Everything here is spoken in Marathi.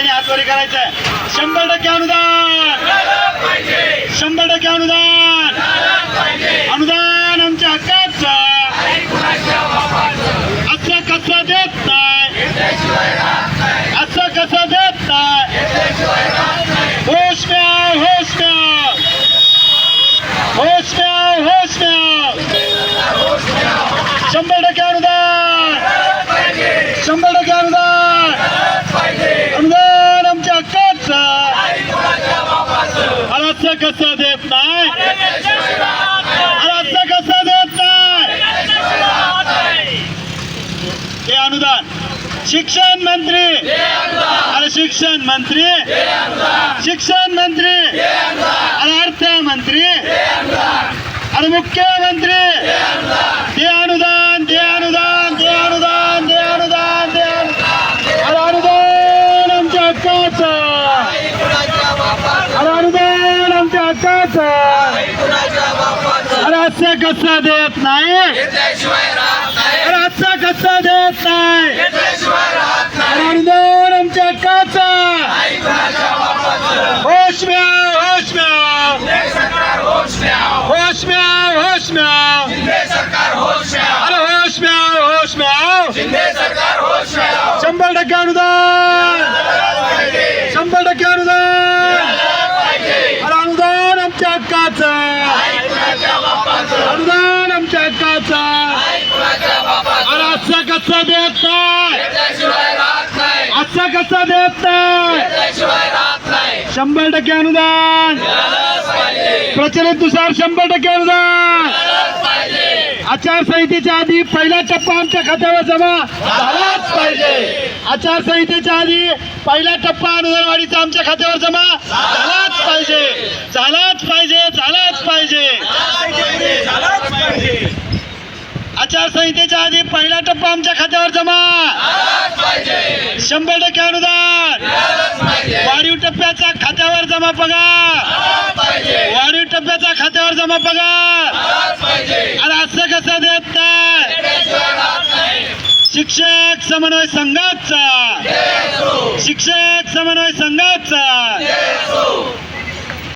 त्यांनी हातवारी करायचंय. शंभर टक्के अनुदान. शंभर टक्के अनुदान. अनुदान आमच्या हक्काचं. असं कसं देत नाही असं कसं देत नाही होश में आओ होश में आओ होश में आओ होश में आओ शंभर टक्के अनुदान. शंभर टक्के अनुदान. कसं देत नाही? असं कसं देत नाही? हे अनुदान. शिक्षण मंत्री. अरे शिक्षण मंत्री. शिक्षण मंत्री. अरे अर्थमंत्री. अरे मुख्यमंत्री. दे अनुदान दे अनुदान दे अनुदान ते अनुदान दे अनुदान. अरे अनुदान आमच्या हक्काचं. अरे अनुदान अरे असं कसं देत नाही? असं कसं देत नाही? आमच्या हक्काचं होश में आओ होश में आओ होश में आओ होश में आओ अरे होश में आओ होश में आओ शंभर टक्के अनुदान शंभर टक्के अनुदान अरे अनुदान आमच्या हक्काचं अनुदान आमच्या हक्काचं अरे असं कसं देत नाही? असं कसं देत नाही? शंभर टक्के अनुदान. प्रचलितनुसार शंभर टक्के अनुदान. आचारसंहितेच्या आधी पहिला टप्पा आमच्या खात्यावर जमा झालाच पाहिजे. आचारसंहितेच्या आधी पहिला टप्पा अनुदान वाढीचा आमच्या खात्यावर जमा झालाच पाहिजे. झालाच पाहिजे झालाच पाहिजे. आचारसंहितेच्या आधी पहिला टप्पा आमच्या खात्यावर जमा. शंभर टक्के अनुदान. वाढीव टप्प्याचा खात्यावर जमा पगार. वाढीव टप्प्याचा खात्यावर जमा पगार. अरे असं कसं देत नाही? शिक्षक समन्वय संघाचा. शिक्षक समन्वय संघाचा.